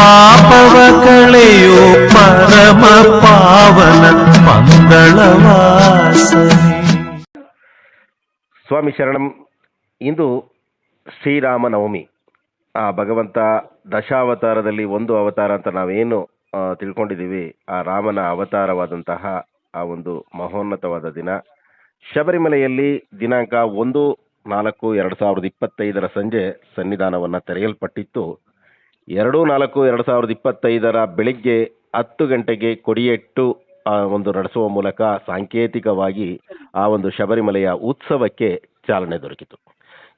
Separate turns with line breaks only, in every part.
ಪಾಪವ ಕಳೆಯೋ ಪರಮ ಪಾವನ ಮಂಗಳವಾಸನೆ.
ಸ್ವಾಮಿ ಶರಣಂ, ಇಂದು ಶ್ರೀರಾಮನವಮಿ ಆ ಭಗವಂತ ದಶಾವತಾರದಲ್ಲಿ ಒಂದು ಅವತಾರ ಅಂತ ನಾವೇನು ತಿಳ್ಕೊಂಡಿದ್ದೀವಿ. ಆ ರಾಮನ ಅವತಾರವಾದಂತಹ ಆ ಒಂದು ಮಹೋನ್ನತವಾದ ದಿನ. ಶಬರಿಮಲೆಯಲ್ಲಿ ದಿನಾಂಕ ಒಂದು ನಾಲ್ಕು ಎರಡು ಸಾವಿರದ ಇಪ್ಪತ್ತೈದರ ಸಂಜೆ ಸನ್ನಿಧಾನವನ್ನು ತೆರೆಯಲ್ಪಟ್ಟಿತ್ತು. ಎರಡು, ನಾಲ್ಕು, ಎರಡು ಸಾವಿರದ ಇಪ್ಪತ್ತೈದರ ಬೆಳಿಗ್ಗೆ ಹತ್ತು ಗಂಟೆಗೆ ಕೊಡಿಯೆಟ್ಟು ಒಂದು ನಡೆಸುವ ಮೂಲಕ ಸಾಂಕೇತಿಕವಾಗಿ ಆ ಒಂದು ಶಬರಿಮಲೆಯ ಉತ್ಸವಕ್ಕೆ ಚಾಲನೆ ದೊರಕಿತು.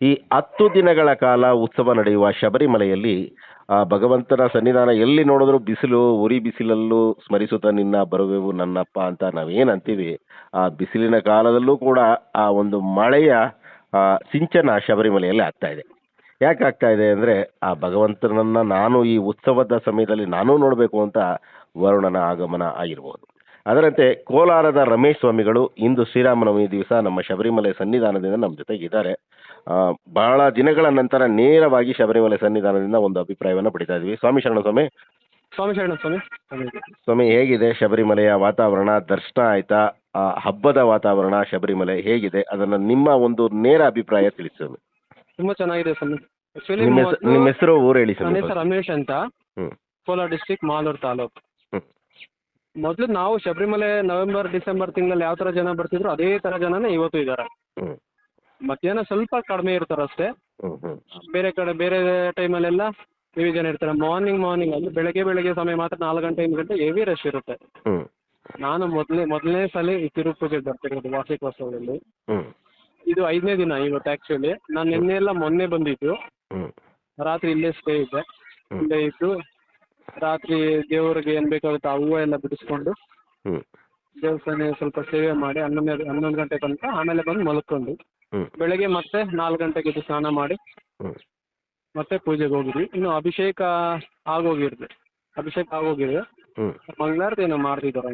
ಈ ಹತ್ತು ದಿನಗಳ ಕಾಲ ಉತ್ಸವ ನಡೆಯುವ ಶಬರಿಮಲೆಯಲ್ಲಿ, ಆ, ಭಗವಂತನ ಸನ್ನಿಧಾನ ಎಲ್ಲಿ ನೋಡಿದ್ರು ಬಿಸಿಲು, ಉರಿ ಬಿಸಿಲಲ್ಲೂ ಸ್ಮರಿಸುತ್ತ, ನಿನ್ನ ಬರುವೆವು ನನ್ನಪ್ಪ ಅಂತ ನಾವೇನು ಅಂತೀವಿ, ಆ ಬಿಸಿಲಿನ ಕಾಲದಲ್ಲೂ ಕೂಡ ಆ ಒಂದು ಮಳೆಯ ಸಿಂಚನ ಶಬರಿಮಲೆಯಲ್ಲಿ ಆಗ್ತಾ ಇದೆ. ಯಾಕೆ ಆಗ್ತಾ ಇದೆ ಅಂದರೆ ಆ ಭಗವಂತನನ್ನ ನಾನು ಈ ಉತ್ಸವದ ಸಮಯದಲ್ಲಿ ನಾನೂ ನೋಡಬೇಕು ಅಂತ ವರುಣನ ಆಗಮನ ಆಗಿರ್ಬೋದು. ಅದರಂತೆ ಕೋಲಾರದ ರಮೇಶ್ ಸ್ವಾಮಿಗಳು ಇಂದು ಶ್ರೀರಾಮನವಮಿ ದಿವಸ ನಮ್ಮ ಶಬರಿಮಲೆ ಸನ್ನಿಧಾನದಿಂದ ನಮ್ಮ ಜೊತೆಗಿದ್ದಾರೆ ಬಹಳ ದಿನಗಳ ನಂತರ ನೇರವಾಗಿ ಶಬರಿಮಲೆ ಸನ್ನಿಧಾನದಿಂದ ಒಂದು ಅಭಿಪ್ರಾಯವನ್ನು ಪಡಿತಾ ಇದ್ವಿ ಸ್ವಾಮಿ ಶರಣ ಸ್ವಾಮಿ.
ಸ್ವಾಮಿ ಶರಣ ಸ್ವಾಮಿ.
ಸ್ವಾಮಿ ಹೇಗಿದೆ ಶಬರಿಮಲೆಯ ವಾತಾವರಣ? ದರ್ಶನ ಆಯ್ತಾ? ಆ, ಹಬ್ಬದ ವಾತಾವರಣ ಶಬರಿಮಲೆ ಹೇಗಿದೆ? ಅದನ್ನು ನಿಮ್ಮ ಒಂದು ನೇರ ಅಭಿಪ್ರಾಯ ತಿಳಿಸಿ ಸ್ವಾಮಿ.
ತುಂಬಾ ಚೆನ್ನಾಗಿದೆ ಸ್ವಾಮಿ. ಆಕ್ಚುಲಿ
ನಿಮ್ಮ ಹೆಸರು ಊರು ಹೇಳಿ
ನನ್ನ ಹೆಸರು ರಮೇಶ್ ಅಂತ. ಕೋಲಾರ ಡಿಸ್ಟಿಕ್ ಮಾಲೂರು ತಾಲೂಕು. ಮೊದಲು ನಾವು ಶಬರಿಮಲೆ ನವೆಂಬರ್ ಡಿಸೆಂಬರ್ ತಿಂಗಳಲ್ಲಿ ಯಾವ ತರ ಜನ ಬರ್ತಿದ್ರು ಅದೇ ತರ ಜನನೇ ಇವತ್ತು ಇದ್ದಾರೆ ಮಧ್ಯಾಹ್ನ ಸ್ವಲ್ಪ ಕಡಿಮೆ ಇರ್ತಾರೆ ಅಷ್ಟೇ. ಬೇರೆ ಕಡೆ ಬೇರೆ ಟೈಮಲ್ಲೆಲ್ಲ ಹೆವಿ ಜನ ಇರ್ತಾರೆ. ಮಾರ್ನಿಂಗ್ ಮಾರ್ನಿಂಗ್ ಅಲ್ಲಿ ಬೆಳಗ್ಗೆ ಬೆಳಗ್ಗೆ ಸಮಯ ಮಾತ್ರ ನಾಲ್ಕು ಗಂಟೆ ಐದು ಗಂಟೆ ಹೆವಿ ರಶ್ ಇರುತ್ತೆ. ನಾನು ಮೊದಲೇ ಮೊದಲನೇ ಸಲ ಈ ತಿರುಪತಿಗೆ ಬರ್ತಿರೋದು ವಾರ್ಷಿಕೋತ್ಸವದಲ್ಲಿ. ಇದು ಐದನೇ ದಿನ ಇವತ್ತು ಆ್ಯಕ್ಚುಲಿ ನಾನು ನಿನ್ನೆ ಎಲ್ಲ ಮೊನ್ನೆ ಬಂದಿದ್ದು.
ಹ್ಞೂ
ರಾತ್ರಿ ಇಲ್ಲೇ ಸ್ಟೇ ಇದ್ದೆ. ಇಲ್ಲೇ ಇದ್ದು ರಾತ್ರಿ ದೇವರಿಗೆ ಏನ್ ಬೇಕಾಗುತ್ತೆ ಆ ಹೂವ ಎಲ್ಲ ಬಿಡಿಸ್ಕೊಂಡು
ಹ್ಞೂ
ದೇವಸ್ಥಾನ ಸ್ವಲ್ಪ ಸೇವೆ ಮಾಡಿ ಹನ್ನೊಂದು ಹನ್ನೊಂದು ಗಂಟೆ ತನಕ ಆಮೇಲೆ ಬಂದು ಮಲ್ಕೊಂಡು
ಬೆಳಿಗ್ಗೆ
ಬೆಳಗ್ಗೆ ಮತ್ತೆ ನಾಲ್ಕು ಗಂಟೆಗೆ ಎದ್ದು ಸ್ನಾನ ಮಾಡಿ
ಹ್ಞೂ
ಮತ್ತೆ ಪೂಜೆಗೆ ಹೋಗಿದ್ವಿ. ಇನ್ನು ಅಭಿಷೇಕ ಆಗೋಗಿರ್ದೆ ಅಭಿಷೇಕ ಆಗೋಗಿದೆ
ಹ್ಞೂ
ಮಂಗಳಾರತಿ ಏನೋ ಮಾಡ್ತಿದ್ದಾರೆ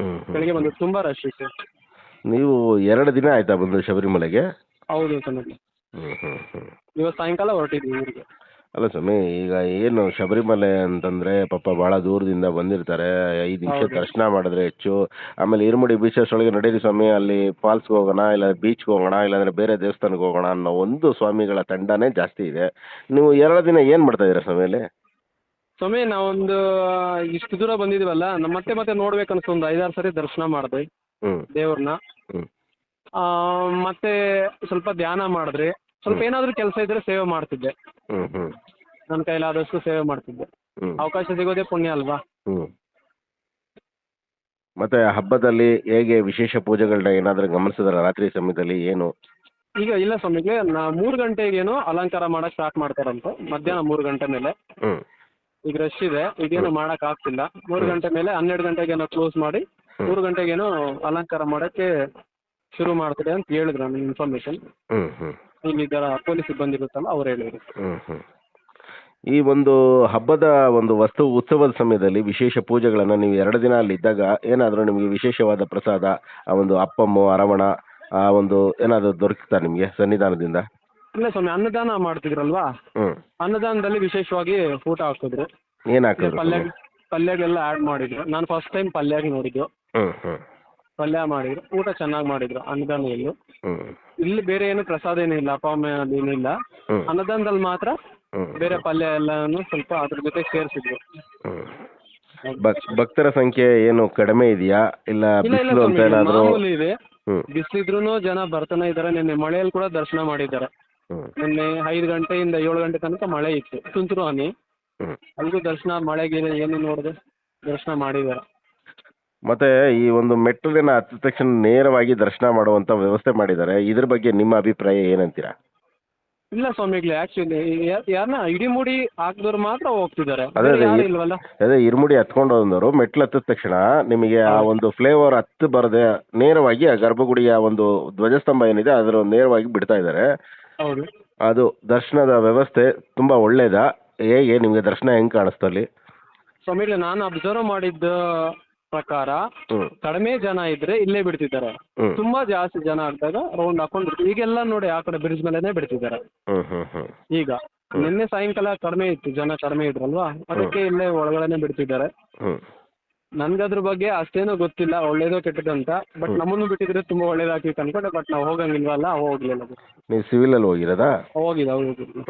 ಹ್ಮ್.
ಬೆಳಗ್ಗೆ ಬಂದು ತುಂಬಾ ರಶ್ ಇತ್ತು.
ನೀವು ಎರಡು ದಿನ ಆಯ್ತಾ ಬಂದು ಶಬರಿಮಲೆಗೆ?
ಹೌದು ಸ್ವಾಮಿ
ಹ್ಞೂ ಹ್ಞೂ ಹ್ಞೂ
ಇವತ್ತು ಸಾಯಂಕಾಲ ಹೊರಟಿದ್ವಿ ಊರಿಗೆ.
ಅಲ್ಲ ಸ್ವಾಮಿ ಈಗ ಏನು ಶಬರಿಮಲೆ ಅಂತಂದ್ರೆ ಪಾಪ ಭಾಳ ದೂರದಿಂದ ಬಂದಿರ್ತಾರೆ. ಐದು ನಿಮಿಷ. ದರ್ಶನ ಮಾಡಿದ್ರೆ ಹೆಚ್ಚು. ಆಮೇಲೆ ಇರುಮುಡಿ ಬೀಚಸ್ ಒಳಗೆ ನಡೀರಿ ಸ್ವಾಮಿ ಅಲ್ಲಿ ಫಾಲ್ಸ್ಗೆ ಹೋಗೋಣ ಇಲ್ಲ ಬೀಚ್ಗೆ ಹೋಗೋಣ ಇಲ್ಲಾಂದ್ರೆ ಬೇರೆ ದೇವಸ್ಥಾನಕ್ಕೆ ಹೋಗೋಣ ಅನ್ನೋ ಒಂದು ಸ್ವಾಮಿಗಳ ತಂಡನೇ ಜಾಸ್ತಿ ಇದೆ. ನೀವು ಎರಡು ದಿನ ಏನು ಮಾಡ್ತಾ ಇದ್ದೀರಾ ಸ್ವಾಮಿ ಅಲ್ಲಿ?
ಸ್ವಾಮಿ ನಾವೊಂದು ಇಷ್ಟು ದೂರ ಬಂದಿದ್ದೀವಲ್ಲ ನಮ್ಮ ಮತ್ತೆ ಮತ್ತೆ ನೋಡ್ಬೇಕು ಅನ್ಸ್ತು ಒಂದು ಐದಾರು ಸರಿ ದರ್ಶನ ಮಾಡಿದ್ವಿ
ಹ್ಞೂ
ದೇವ್ರನ್ನ.
ಹ್ಞೂ
ಮತ್ತೆ ಸ್ವಲ್ಪ ಧ್ಯಾನ ಮಾಡಿದ್ರಿ. ಸ್ವಲ್ಪ ಏನಾದರೂ ಕೆಲಸ ಇದ್ರೆ ಸೇವೆ ಮಾಡ್ತಿದ್ದೆ.
ಹ್ಮ್ ಹ್ಮ್.
ನನ್ನ ಕೈಲಾದಷ್ಟು ಸೇವೆ ಮಾಡ್ತಿದ್ದೆ. ಅವಕಾಶ ಸಿಗೋದೇ ಪುಣ್ಯ ಅಲ್ವಾ?
ಹ್ಮ್. ಮತ್ತೆ ಹಬ್ಬದಲ್ಲಿ ಹೇಗೆ ವಿಶೇಷ ಪೂಜೆಗಳನ್ನ ಏನಾದರೂ ಗಮನಿಸಿದ್ರೆ ರಾತ್ರಿ ಸಮಯದಲ್ಲಿ ಏನು?
ಈಗ ಇಲ್ಲ ಸ್ವಾಮಿಗೆ ನಾ ಮೂರು ಗಂಟೆಗೇನೋ ಅಲಂಕಾರ ಮಾಡಕ್ ಸ್ಟಾರ್ಟ್ ಮಾಡ್ತಾರಂತೆ. ಮಧ್ಯಾಹ್ನ ಮೂರು ಗಂಟೆ ಮೇಲೆ.
ಹ್ಮ್.
ಈಗ ರಶ್ ಇದೆ. ಈಗೇನು ಮಾಡಕ್ ಆಗ್ತಿಲ್ಲ. ಮೂರ್ ಗಂಟೆ ಮೇಲೆ ಹನ್ನೆರಡು ಗಂಟೆಗೇನೋ ಕ್ಲೋಸ್ ಮಾಡಿ ಮೂರು ಗಂಟೆಗೇನೋ ಅಲಂಕಾರ ಮಾಡಕ್ಕೆ ಶುರು ಮಾಡ್ತಾರೆ ಅಂತ ಹೇಳಿದ್ರು ನನಗೆ ಇನ್ಫಾರ್ಮೇಶನ್
ಹ್ಮ್ ಹ್ಮ್.
ಇದರ ಪೊಲೀಸ್ ಸಿಬ್ಬಂದಿ ಇರುತ್ತಲ್ಲ ಅವ್ರು ಹೇಳಿದ್ರು.
ಹ್ಮ್ ಹ್ಮ್. ಈ ಒಂದು ಹಬ್ಬದ ಒಂದು ವಸ್ತು ಉತ್ಸವದ ಸಮಯದಲ್ಲಿ ವಿಶೇಷ ಪೂಜೆಗಳನ್ನು ನೀವು ಎರಡು ದಿನ ಅಲ್ಲಿ ಇದ್ದಾಗ ಏನಾದರೂ ನಿಮಗೆ ವಿಶೇಷವಾದ ಪ್ರಸಾದ ಆ ಒಂದು ಅಪ್ಪಮ್ಮು ಅರವಣ ಆ ಒಂದು ಏನಾದರೂ ದೊರಕುತ್ತಾ ನಿಮಗೆ ಸನ್ನಿಧಾನದಿಂದ?
ಇಲ್ಲ ಸ್ವಾಮಿ ಅನ್ನದಾನ ಮಾಡ್ತಿದ್ರಲ್ವಾ? ಅನ್ನದಾನದಲ್ಲಿ ವಿಶೇಷವಾಗಿ ಊಟ ಹಾಕಿದ್ರು.
ಏನು ಹಾಕಿದ್ರು
ಪಲ್ಯ ಪಲ್ಯಗೆಲ್ಲ ಆಡ್ ಮಾಡಿದ್ರು. ನಾನು ಫಸ್ಟ್ ಟೈಮ್ ಪಲ್ಯಾಗಿ ನೋಡಿದ್ದು.
ಹ್ಮ್ ಹ್ಞೂ
ಪಲ್ಯ ಮಾಡಿದ್ರು ಊಟ ಚೆನ್ನಾಗಿ ಮಾಡಿದ್ರು ಅನ್ನದಾನದಲ್ಲಿ. ಇಲ್ಲಿ ಬೇರೆ ಏನು ಪ್ರಸಾದ ಏನಿಲ್ಲ ಅಪ್ಪ ಅಮ್ಮ ಏನಿಲ್ಲ
ಹ್ಞೂ
ಅನ್ನದಾನದಲ್ಲಿ ಮಾತ್ರ ಬೇರೆ ಪಲ್ಯ ಎಲ್ಲಾನು ಸ್ವಲ್ಪ ಅದ್ರ ಜೊತೆ ಸೇರಿಸಿದ್ರು.
ಭಕ್ತರ ಸಂಖ್ಯೆ ಏನು ಕಡಿಮೆ ಇದೆಯಾ? ಇಲ್ಲ ಬಿಸಿಲು ಅಂತ
ಮಾಮೂಲಿ ಇದೆ. ಬಿಸಿಲಿದ್ರು ಜನ ಬರ್ತಾನೆ ಇದಾರೆ ನಿನ್ನೆ ಮಳೆಯಲ್ಲಿ ಕೂಡ ದರ್ಶನ ಮಾಡಿದ್ದಾರೆ. ನಿನ್ನೆ ಐದು ಗಂಟೆಯಿಂದ ಏಳು ಗಂಟೆ ತನಕ ಮಳೆ ಇತ್ತು. ತುಂತುರು ಹನಿ ಅಲ್ಲಿಗೂ ದರ್ಶನ ಮಳೆಗೆ ಏನು ನೋಡಿದೆ? ದರ್ಶನ ಮಾಡಿದ್ದಾರೆ.
ಮತ್ತೆ ಈ ಒಂದು ಮೆಟ್ಟಲಿನ ಹತ್ತಿದ ತಕ್ಷಣ ನೇರವಾಗಿ ದರ್ಶನ ಮಾಡುವಂತ ವ್ಯವಸ್ಥೆ ಮಾಡಿದ್ದಾರೆ. ಇದ್ರ ಬಗ್ಗೆ ನಿಮ್ಮ ಅಭಿಪ್ರಾಯ ಏನಂತೀರಾ?
ಇಲ್ಲ ಸ್ವಾಮಿಗಳೇ ಆಕ್ಚುಲಿ ಯಾರನ್ನ ಇಡಿಮುಡಿ ಹಾಕಿದವ್ರು ಮಾತ್ರ ಹೋಗ್ತಿದ್ದಾರೆ.
ಅದೇ ಅದೇ
ಯಾರು
ಈ-
ಇಲ್ವಲ್ಲ?
ಅದೇ ಇರ್ಮುಡಿ ಹತ್ಕೊಂಡು ಹೋದವರು ಮೆಟ್ಲು ಹತ್ತಿದ ತಕ್ಷಣ ನಿಮಗೆ ಆ ಒಂದು ಫ್ಲೇವರ್ ಹತ್ತು ಬರದೆ ನೇರವಾಗಿ ಆ ಗರ್ಭಗುಡಿಯ ಒಂದು ಧ್ವಜಸ್ತಂಭ ಏನಿದೆ ಅದರ ನೇರವಾಗಿ ಬಿಡ್ತಾ ಇದ್ದಾರೆ.
ಹೌದು.
ಅದು ದರ್ಶನದ ವ್ಯವಸ್ಥೆ ತುಂಬಾ ಒಳ್ಳೇದಾ. ಹೇಗೆ ನಿಮಗೆ ದರ್ಶನ ಹೆಂಗ್ ಕಾಣಿಸ್ತು ಅಲ್ಲಿ?
ಸ್ವಾಮಿಗಳೇ ನಾನು ಅಬ್ಸರ್ವ್ ಮಾಡಿದ್ದ ಪ್ರಕಾರ
ಹ್ಮ್.
ಕಡಿಮೆ ಜನ ಇದ್ರೆ ಇಲ್ಲೇ ಬಿಡ್ತಿದ್ದಾರೆ.
ಹ್ಮ್.
ತುಂಬಾ ಜಾಸ್ತಿ ಜನ ಆಗ್ದಾಗ ರೌಂಡ್ ಹಾಕೊಂಡು ಈಗೆಲ್ಲ ನೋಡಿ ಆ ಕಡೆ ಬ್ರಿಡ್ಜ್ ಮೇಲೆನೆ ಬಿಡ್ತಿದ್ದಾರೆ.
ಹ್ಮ್ ಹ್ಮ್ ಹ್ಮ್.
ಈಗ ನಿನ್ನೆ ಸಾಯಂಕಾಲ ಕಡಿಮೆ ಇತ್ತು ಜನ ಕಡಿಮೆ ಇದ್ರಲ್ವಾ? ಅದಕ್ಕೆ ಇಲ್ಲೇ ಒಳಗಡೆನೆ ಬಿಡ್ತಿದ್ದಾರೆ.
ಹ್ಞೂ
ನನ್ಗೆ ಅದ್ರ ಬಗ್ಗೆ ಅಷ್ಟೇನೂ ಗೊತ್ತಿಲ್ಲ ಒಳ್ಳೇದೋ ಕೆಟ್ಟದಂತ ಅಂತ. ಬಟ್ ನಮ್ಮನ್ನು ಬಿಟ್ಟಿದ್ರೆ ತುಂಬಾ ಒಳ್ಳೇದಾಗ್ತಿತ್ತು ಅನ್ಕೊಂಡೆ ಬಟ್ ನಾವು ಹೋಗಂಗಿಲ್ವಲ್ಲ ಹೋಗ್ಲಿಲ್ಲ
ನೀವು ಸಿವಿಲಲ್ಲಿ ಹೋಗಿರೋದಾ?
ಹೋಗಿಲ್ಲ ಹೋಗಿಲ್ಲ.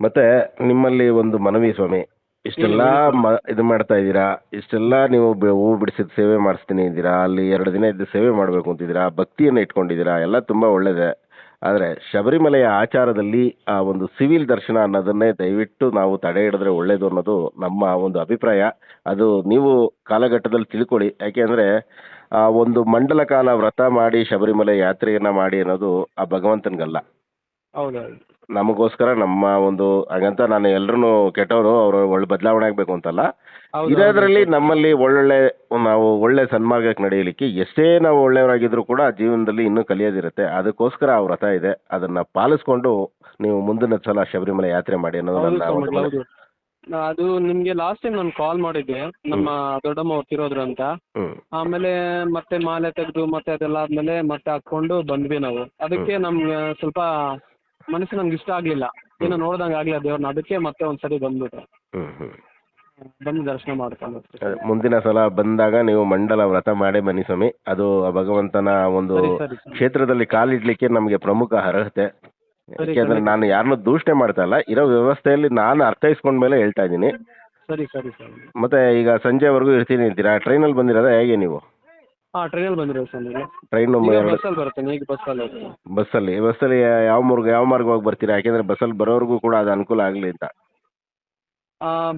ಮತ್ತೆ ನಿಮ್ಮಲ್ಲಿ ಒಂದು ಮನವಿ ಸ್ವಾಮಿ. ಇಷ್ಟೆಲ್ಲ ಮ ಇದು ಮಾಡ್ತಾ ಇದ್ದೀರಾ? ಇಷ್ಟೆಲ್ಲ ನೀವು ಬೆ- ಹೂ ಬಿಡಿಸಿದ ಸೇವೆ ಮಾಡಿಸ್ತೀನಿ ಇದ್ದೀರಾ ಅಲ್ಲಿ ಎರಡು ದಿನ ಇದ್ದು ಸೇವೆ ಮಾಡಬೇಕು ಅಂತಿದ್ದೀರಾ? ಭಕ್ತಿಯನ್ನು ಇಟ್ಕೊಂಡಿದ್ದೀರಾ? ಎಲ್ಲ ತುಂಬ ಒಳ್ಳೆಯದೇ ಆದರೆ ಶಬರಿಮಲೆಯ ಆಚಾರದಲ್ಲಿ ಆ ಒಂದು ಸಿವಿಲ್ ದರ್ಶನ ಅನ್ನೋದನ್ನೇ ದಯವಿಟ್ಟು ನಾವು ತಡೆ ಹಿಡಿದ್ರೆ ಒಳ್ಳೆಯದು ಅನ್ನೋದು ನಮ್ಮ ಒಂದು ಅಭಿಪ್ರಾಯ. ಅದು ನೀವು ಕಾಲಘಟ್ಟದಲ್ಲಿ ತಿಳ್ಕೊಳ್ಳಿ. ಯಾಕೆಂದರೆ ಆ ಒಂದು ಮಂಡಲ ಕಾಲ ವ್ರತ ಮಾಡಿ ಶಬರಿಮಲೆ ಯಾತ್ರೆಯನ್ನು ಮಾಡಿ ಅನ್ನೋದು ಆ ಭಗವಂತನಿಗಲ್ಲ.
ಹೌದೌದು.
ನಮಗೋಸ್ಕರ ನಮ್ಮ ಒಂದು ಹಾಗಂತ ನಾನು ಎಲ್ಲರೂ ಕೆಟ್ಟವರು ಅವ್ರ ಒಳ್ಳೆ ಬದಲಾವಣೆ ಆಗಬೇಕು ಅಂತಲ್ಲ.
ಇದರಲ್ಲಿ
ಇರೋದ್ರಲ್ಲಿ ನಮ್ಮಲ್ಲಿ ಒಳ್ಳೊಳ್ಳೆ ನಾವು ಒಳ್ಳೆ ಸನ್ಮಾರ್ಗಕ್ಕೆ ನಡೆಯಲಿಕ್ಕೆ ಎಷ್ಟೇ ನಾವು ಒಳ್ಳೆಯವರಾಗಿದ್ರು ಕೂಡ ಜೀವನದಲ್ಲಿ ಇನ್ನೂ ಕಲಿಯೋದಿರುತ್ತೆ. ಅದಕ್ಕೋಸ್ಕರ ಆ ವ್ರತ ಇದೆ. ಅದನ್ನ ಪಾಲಿಸ್ಕೊಂಡು ನೀವು ಮುಂದಿನ ಸಲ ಶಬರಿಮಲೆ ಯಾತ್ರೆ ಮಾಡಿ ಅನ್ನೋದು
ಹೌದು
ನನ್ನ ಒಂದು
ಸ್ವಾಮಿ, ಹೌದು. ನಾ- ಅದು ನಿಮ್ಗೆ ಲಾಸ್ಟ್ ಟೈಮ್ ನಾನು ಕಾಲ್ ಮಾಡಿದ್ದೆ. ನಮ್ಮ ದೊಡ್ಡಮ್ಮ ಅವ್ರು ತಿರೋದ್ರು ಅಂತ.
ಹ್ಮ್.
ಆಮೇಲೆ ಮತ್ತೆ ಮಾಲೆ ತೆಗೆದು ಮತ್ತೆ ಅದೆಲ್ಲ ಆದ್ಮೇಲೆ ಮತ್ತೆ ಹಾಕೊಂಡು ಬಂದ್ವಿ ನಾವು. ಅದಕ್ಕೆ ನಮ್ಗೆ ಸ್ವಲ್ಪ ಮನಸ್ಸು ನಮ್ಗೆ ಇಷ್ಟ ಆಗ್ಲಿಲ್ಲ. ಏನೋ ನೋಡ್ದಂಗೆ ಆಗ್ಲಿಲ್ಲ ದೇವ್ರನ್ನ ಅದಕ್ಕೆ ಮತ್ತೆ ಒಂದ್ಸರಿ ಬಂದ್ಬಿಟ್ಟೆ
ಹ್ಮ್ ಹ್ಮ್.
ಬಂದು ದರ್ಶನ ಮಾಡ್ಕೊಂಡು
ಅದೇ, ಮುಂದಿನ ಸಲ ಬಂದಾಗ ನೀವು ಮಂಡಲ ವ್ರತ ಮಾಡೇ ಬನ್ನಿ ಸ್ವಾಮಿ. ಅದು ಆ ಭಗವಂತನ ಒಂದು
ಸರಿ ಸರಿ ಸರಿ.
ಕ್ಷೇತ್ರದಲ್ಲಿ ಕಾಲಿಡ್ಲಿಕ್ಕೆ ನಮಗೆ ಪ್ರಮುಖ ಅರ್ಹತೆ.
ಸರಿ,
ಯಾಕೆಂದ್ರೆ. ನಾನು ಯಾರನ್ನು ದೂಷಣೆ ಮಾಡ್ತಾ ಇಲ್ಲ. ಇರೋ ವ್ಯವಸ್ಥೆಯಲ್ಲಿ ನಾನು ಅರ್ಥೈಸ್ಕೊಂಡ ಮೇಲೆ ಹೇಳ್ತಾ ಇದ್ದೀನಿ.
ಸರಿ ಸರಿ ಸರಿ.
ಮತ್ತೆ ಈಗ ಸಂಜೆವರೆಗೂ ಇರ್ತೀನಿ ಅಂತೀರಾ? ಟ್ರೈನಲ್ಲಿ ಬಂದಿರೋದಾ ಹೇಗೆ ನೀವು?
ಹಾಂ ಟ್ರೈನಲ್ಲಿ ಬಂದಿರೋದು ಸರ್ ನೀವು.
ಟ್ರೈನ್
ಈಗ ಬಸ್ಸಲ್ಲಿ ಬರುತ್ತೆ ಈಗ ಬಸ್ಸಲ್ಲಿ ಹೋಗ್ತೀನಿ
ಬಸ್ಸಲ್ಲಿ ಬಸ್ಸಲ್ಲಿ ಯಾವ ಮಾರ್ಗ ಯಾವ ಮಾರ್ಗವಾಗಿ ಬರ್ತೀರಾ? ಯಾಕೆಂದ್ರೆ ಬಸ್ಸಲ್ಲಿ ಬರೋರ್ಗೂ ಕೂಡ ಅದು ಅನುಕೂಲ ಆಗಲಿ ಅಂತ.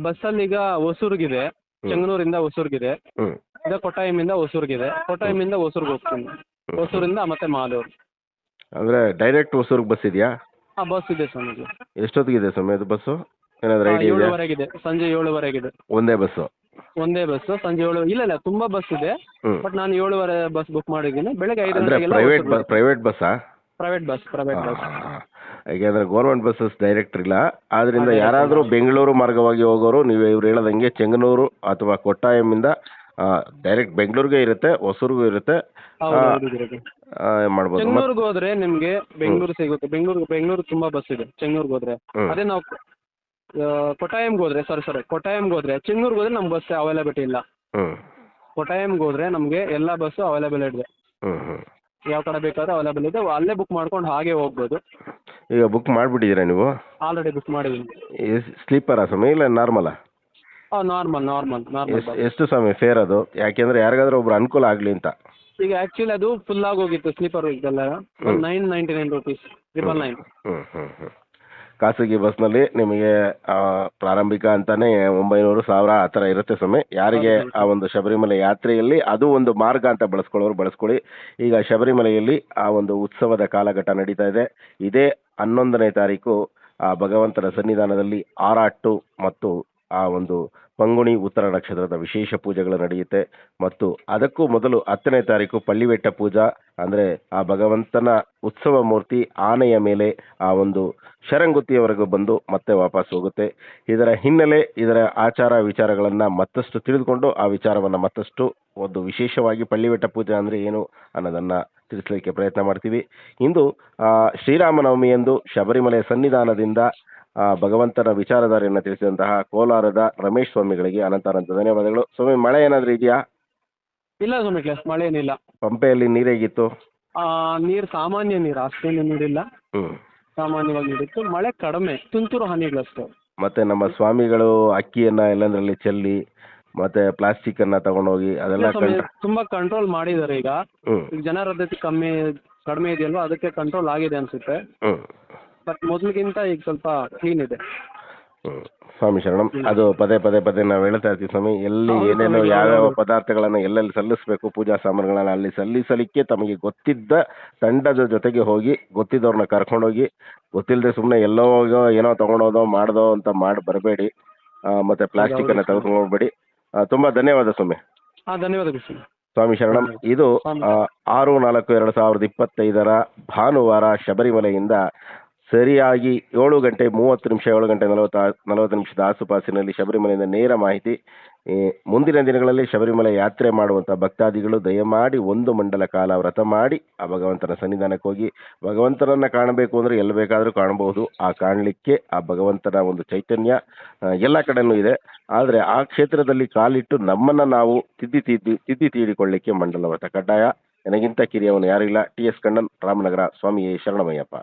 ಬಸ್ಸಲ್ಲಿ ಈಗ ಹೊಸೂರ್ಗಿದೆ ಚೆಂಗನೂರಿಂದ ಹೊಸೂರ್ಗಿದೆ.
ಇದೆ
ಈಗ ಕೊಟ್ಟಾಯಮಿಂದ ಹೊಸೂರ್ಗಿದೆ. ಕೊಟ್ಟಾಯಮಿಂದ ಹೊಸೂರ್ಗೆ ಹೋಗ್ತೀನಿ. ಹೊಸೂರಿಂದ ಮತ್ತೆ ಮಾಲೂರು
ಅಂದ್ರೆ ಡೈರೆಕ್ಟ್ ಹೊಸೂರ್ಗ್ ಬಸ್ ಇದೆಯಾ?
ಆ ಬಸ್ ಇದೆ ಸ್ವಾಮೀಜಿ ಎಷ್ಟೊತ್ತಿಗೆ
ಎಷ್ಟೊತ್ತಿಗಿದೆ ಸ್ವಾಮಿ ಅದು ಬಸ್ಸು ಏನಾದ್ರೂ ಐಡಿಯಾ ಇದೆಯಾ?
ಏಳುವರೆಗಿದೆ. ಸಂಜೆ ಏಳುವರೆಗಿದೆ.
ಒಂದೇ ಬಸ್ಸು
ಒಂದೇ ಬಸ್ ಸಂಜೆ ಏಳು ಇಲ್ಲ ಇಲ್ಲ ತುಂಬಾ ಬಸ್ ಇದೆ.
ಹ್ಮ್.
ಬಟ್ ನಾನು ಏಳುವರೆ ಬಸ್ ಬುಕ್ ಮಾಡಿದ್ದೀನಿ. ಬೆಳಗ್ಗೆ ಐದು
ಅಂದ್ರೆ
ಗಂಟೆಗೆಲ್ಲ
ಪ್ರೈವೇಟ್ ಬಸ್ ಪ್ರೈವೇಟ್ ಬಸ್ಸಾ
ಪ್ರೈವೇಟ್ ಬಸ್ ಪ್ರೈವೇಟ್ ಬಸ್
ಯಾಕೆಂದ್ರೆ ಗೌರ್ಮೆಂಟ್ ಬಸ್ಸಸ್ ಡೈರೆಕ್ಟ್ ಇಲ್ಲ. ಆದ್ರಿಂದ ಯಾರಾದರೂ ಬೆಂಗಳೂರು ಮಾರ್ಗವಾಗಿ ಹೋಗೋರು ನೀವು ಇವ್ರು ಹೇಳದಂಗೆ ಚೆಂಗನೂರು ಅಥವಾ ಕೊಟ್ಟಾಯಮಿಂದ ಡೈರೆಕ್ಟ್ ಬೆಂಗಳೂರಿಗೆ ಇರುತ್ತೆ ಹೊಸೂರಿಗೂ ಇರುತ್ತೆ.
ಹೌದು ಗುರುಜಿ.
ಆ, ಮಾಡ್ಬೋದು. ಮತ್ತೆ
ಹೋದ್ರೆ ನಿಮ್ಗೆ ಬೆಂಗಳೂರು ಸಿಗುತ್ತೆ. ಬೆಂಗಳೂರು ಬೆಂಗಳೂರು ತುಂಬಾ ಬಸ್ ಇದೆ. ಚೆಂಗನೂರ್ಗೆ ಹೋದ್ರೆ.
ಹ್ಮ್.
ಅದೇ ನಾವು ಕೊಟ್ಟಾಯಂಗೆ ಹೋದ್ರೆ ಸಾರಿ ಸಾರಿ ಕೊಟ್ಟಾಯಂಗೆ ಹೋದ್ರೆ ಚೆಂಗನೂರ್ಗೆ ಹೋದ್ರೆ ನಮ್ಮ ಬಸ್ ಅವೈಲಬಿಲಿಟಿ ಇಲ್ಲ.
ಹ್ಮ್.
ಕೊಟ್ಟಾಯಂಗೆ ಹೋದ್ರೆ ನಮಗೆ ಎಲ್ಲಾ ಬಸ್ಸು ಅವೈಲೇಬಲ್ ಇದೆ.
ಹ್ಮ್ ಹ್ಮ್.
ಯಾವ ಕಡೆ ಬೇಕಾದ್ರೂ ಅವೈಲೇಬಲ್ ಇದೆ. ಅಲ್ಲೇ ಬುಕ್ ಮಾಡ್ಕೊಂಡು ಹಾಗೆ ಹೋಗ್ಬೋದು.
ಈಗ ಬುಕ್ ಮಾಡಿಬಿಟ್ಟಿದ್ದೀರಾ ನೀವು?
ಆಲ್ರೆಡಿ ಬುಕ್ ಮಾಡಿದ್ದೀನಿ.
ಆ ಸಮಯ ಇಲ್ಲ ನಾರ್ಮಲಾ
ಹಾಂ ನಾರ್ಮಲ್ ನಾರ್ಮಲ್ ನಾರ್ಮಲ್
ಎಷ್ಟು ಎಷ್ಟು ಸ್ವಾಮಿ ಫೇರ್ ಅದು? ಯಾಕೆಂದ್ರೆ ಯಾರಿಗಾದ್ರೂ ಒಬ್ರು ಅನುಕೂಲ ಆಗಲಿ ಅಂತ.
ಈಗ ಆಕ್ಚುಲಿ ಅದು ಫುಲ್ ಆಗಿ ಹೋಗಿತ್ತು ಸ್ಲೀಪರ್ ಇದೆಲ್ಲ nine ninety nine rupees triple nine
hmm hmm hmm. ಖಾಸಗಿ ಬಸ್ನಲ್ಲಿ ನಿಮಗೆ ಆ, ಪ್ರಾರಂಭಿಕ ಅಂತಾನೆ ಒಂಬೈನೂರು ಸಾವಿರ ಆ ಥರ ಇರುತ್ತೆ ಸ್ವಾಮಿ. ಯಾರಿಗೆ ಆ ಒಂದು ಶಬರಿಮಲೆ ಯಾತ್ರೆಯಲ್ಲಿ ಅದು ಒಂದು ಮಾರ್ಗ ಅಂತ ಬಳಸ್ಕೊಳ್ಳೋರು ಬಳಸ್ಕೊಳ್ಳಿ. ಈಗ ಶಬರಿಮಲೆಯಲ್ಲಿ ಆ ಒಂದು ಉತ್ಸವದ ಕಾಲಘಟ್ಟ ನಡೀತಾ ಇದೆ. ಇದೇ ಹನ್ನೊಂದನೇ ತಾರೀಕು ಆ ಭಗವಂತನ ಸನ್ನಿಧಾನದಲ್ಲಿ ಆರಾಟ್ಟು ಮತ್ತು ಆ ಒಂದು ಪಂಗುಣಿ ಉತ್ತರ ನಕ್ಷತ್ರದ ವಿಶೇಷ ಪೂಜೆಗಳು ನಡೆಯುತ್ತೆ. ಮತ್ತು ಅದಕ್ಕೂ ಮೊದಲು ಹತ್ತನೇ ತಾರೀಕು ಪಳ್ಳಿವೆಟ್ಟ ಪೂಜಾ, ಅಂದರೆ ಆ ಭಗವಂತನ ಉತ್ಸವ ಮೂರ್ತಿ ಆನೆಯ ಮೇಲೆ ಆ ಒಂದು ಶರಂಗುತಿಯವರೆಗೂ ಬಂದು ಮತ್ತೆ ವಾಪಸ್ ಹೋಗುತ್ತೆ. ಇದರ ಹಿನ್ನೆಲೆ ಇದರ ಆಚಾರ ವಿಚಾರಗಳನ್ನು ಮತ್ತಷ್ಟು ತಿಳಿದುಕೊಂಡು ಆ ವಿಚಾರವನ್ನು ಮತ್ತಷ್ಟು ಒಂದು ವಿಶೇಷವಾಗಿ ಪಳ್ಳಿವೆಟ್ಟ ಪೂಜೆ ಅಂದರೆ ಏನು ಅನ್ನೋದನ್ನು ತಿಳಿಸಲಿಕ್ಕೆ ಪ್ರಯತ್ನ ಮಾಡ್ತೀವಿ. ಇಂದು ಶ್ರೀರಾಮನವಮಿಯಂದು ಶಬರಿಮಲೆ ಸನ್ನಿಧಾನದಿಂದ ಭಗವಂತನ ವಿಚಾರಧಾರೆಯನ್ನು ತಿಳಿಸಿದಂತಹ ಕೋಲಾರದ ರಮೇಶ್ ಸ್ವಾಮಿಗಳಿಗೆ ಅನಂತ ಅನಂತ ಧನ್ಯವಾದಗಳು. ಸ್ವಾಮಿ ಮಳೆ ಏನಾದ್ರೂ ಇದೆಯಾ?
ಇಲ್ಲ ಸ್ವಾಮಿ ಕ್ಲಾಸ್ ಮಳೆ ಏನಿಲ್ಲ.
ಪಂಪೆಯಲ್ಲಿ ನೀರೇಗಿತ್ತು ಹೇಗಿತ್ತು?
ನೀರು ಸಾಮಾನ್ಯ ನೀರ್ ಅಷ್ಟೇನು ನೀರಿಲ್ಲ.
ಹ್ಮ್.
ಸಾಮಾನ್ಯವಾಗಿ ನೀರಿತ್ತು. ಮಳೆ ಕಡಿಮೆ ತುಂತುರು ಹನಿಗಳಷ್ಟು.
ಮತ್ತೆ ನಮ್ಮ ಸ್ವಾಮಿಗಳು ಅಕ್ಕಿಯನ್ನ ಎಲ್ಲಂದ್ರಲ್ಲಿ ಚೆಲ್ಲಿ ಮತ್ತೆ ಪ್ಲಾಸ್ಟಿಕ್ ಅನ್ನ ತಗೊಂಡೋಗಿ ಅದೆಲ್ಲ
ಇಲ್ಲ ಸ್ವಾಮಿ,
ಕಂಡ್ರೆ
ತುಂಬಾ ಕಂಟ್ರೋಲ್ ಮಾಡಿದ್ದಾರೆ ಈಗ.
ಹ್ಮ್.
ಈಗ ಜನರದ್ದತಿ ಕಮ್ಮಿ ಕಡಿಮೆ ಇದೆಯಲ್ವಾ ಅದಕ್ಕೆ ಕಂಟ್ರೋಲ್ ಆಗಿದೆ ಅನ್ಸುತ್ತೆ.
ಹ್ಮ್.
ಬಟ್ ಮೊದಲಿಗಿಂತ ಈಗ ಸ್ವಲ್ಪ ಕ್ಲೀನ್ ಇದೆ
ಹ್ಮ್. ಸ್ವಾಮಿ ಶರಣಂ ಅದು ಪದೇ ಪದೇ ಪದೇ ನಾವು ಹೇಳ್ತಾ ಇರ್ತೀವಿ ಸ್ವಾಮಿ ಎಲ್ಲಿ
ಹೌದು
ಏನೇನು
ಯಾವ
ಯಾವ್ಯಾವ
ಹೌದು.
ಪದಾರ್ಥಗಳನ್ನ ಎಲ್ಲೆಲ್ಲಿ ಸಲ್ಲಿಸಬೇಕು ಪೂಜಾ ಸಾಮಾನುಗಳನ್ನ ಅಲ್ಲಿ ಸಲ್ಲಿಸಲಿಕ್ಕೆ ತಮಗೆ ಗೊತ್ತಿದ್ದ ತಂಡದ ಜೊತೆಗೆ ಹೋಗಿ ಗೊತ್ತಿದ್ದವ್ರನ್ನ ಕರ್ಕೊಂಡೋಗಿ ಗೊತ್ತಿಲ್ಲದೆ ಸುಮ್ಮನೆ ಎಲ್ಲೋ ಹೋಗೋ ಏನೋ ತಗೊಂಡೋದೋ ಮಾಡ್ದೋ ಅಂತ ಮಾಡಿ ಬರಬೇಡಿ ಮತ್ತೆ ಪ್ಲಾಸ್ಟಿಕ್ ಅನ್ನ
ತಗೊಂಡು
ತೆಗೆದುಕೊಂಡು ಹೋಗ್ಬೇಡಿ ಆ, ತುಂಬಾ ಧನ್ಯವಾದ ಸ್ವಾಮಿ
ಹಾಂ ಧನ್ಯವಾದಗಳು ಸ್ವಾಮಿ
ಸ್ವಾಮಿ ಶರಣಂ ಇದು. ಆ, ಆರು ನಾಲ್ಕು ಎರಡ್ ಸಾವಿರದ ಇಪ್ಪತ್ತೈದರ ಭಾನುವಾರ ಶಬರಿಮಲೆಯಿಂದ ಸರಿಯಾಗಿ ಏಳು ಗಂಟೆ ಮೂವತ್ತು ನಿಮಿಷ, ಏಳು ಗಂಟೆ ನಲವತ್ತ, ನಲವತ್ತು ನಿಮಿಷದ ಆಸುಪಾಸಿನಲ್ಲಿ ಶಬರಿಮಲೆಯಿಂದ ನೇರ ಮಾಹಿತಿ. ಮುಂದಿನ ದಿನಗಳಲ್ಲಿ ಶಬರಿಮಲೆ ಯಾತ್ರೆ ಮಾಡುವಂಥ ಭಕ್ತಾದಿಗಳು ದಯಮಾಡಿ ಒಂದು ಮಂಡಲ ಕಾಲ ವ್ರತ ಮಾಡಿ, ಆ ಭಗವಂತನ ಸನ್ನಿಧಾನಕ್ಕೆ ಹೋಗಿ, ಭಗವಂತನನ್ನು ಕಾಣಬೇಕು ಅಂದರೆ ಎಲ್ಲಿ ಬೇಕಾದರೂ ಕಾಣಬಹುದು. ಆ ಕಾಣಲಿಕ್ಕೆ ಆ ಭಗವಂತನ ಒಂದು ಚೈತನ್ಯ ಎಲ್ಲ ಕಡೆಯೂ ಇದೆ. ಆದರೆ ಆ ಕ್ಷೇತ್ರದಲ್ಲಿ ಕಾಲಿಟ್ಟು ನಮ್ಮನ್ನು ನಾವು ತಿದ್ದಿ ತಿದ್ದಿ ತಿದ್ದಿ ತೀಡಿಕೊಳ್ಳಿಕ್ಕೆ ಮಂಡಲ ವ್ರತ ಕಡ್ಡಾಯ. ನನಗಿಂತ ಕಿರಿಯವನು ಯಾರಿಲ್ಲ. ಟಿ ಎಸ್ ಕಣ್ಣನ್, ರಾಮನಗರ ಸ್ವಾಮಿ ಶರಣಮಯ್ಯಪ್ಪ.